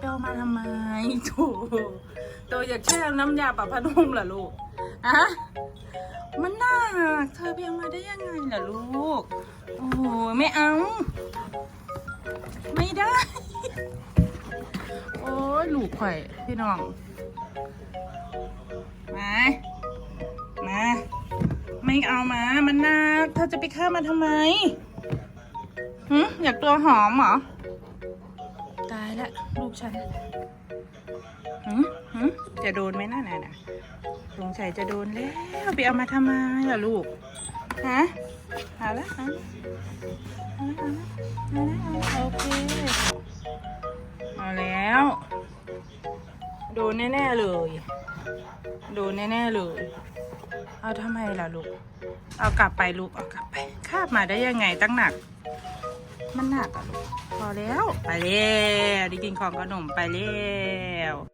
โตมาทำไมโตโตอยากแช่น้ำยาปะพบนุ่มเหรอลูกอะมันหนักเธอเพียงมาได้ยังไงล่ะลูก โอ้ไม่เอา ไม่ได้ โอ้ยลูกไข่พี่น้อง มา มา ไม่เอามา มันหนักเธอจะไปฆ่ามาทำไมหึอยากตัวหอมเหรอ ตายละลูกฉันหึหึจะโดนไหมน่ะน่ะนะสงสัยจะโดนแล้ว ไปเอามาทำไมล่ะลูกฮะเอาละเอาละเอาละเอาละเอาละเอาละโอเค เอาแล้ว โดนแน่ๆเลย โดนแน่ๆเลย เอาทำไมล่ะลูก เอากลับไปลูก เอากลับไป คาบมาได้ยังไงตั้งหนัก มันหนักอะลูกพอแล้ว ไปแล้วได้กินของขนมไปแล้ว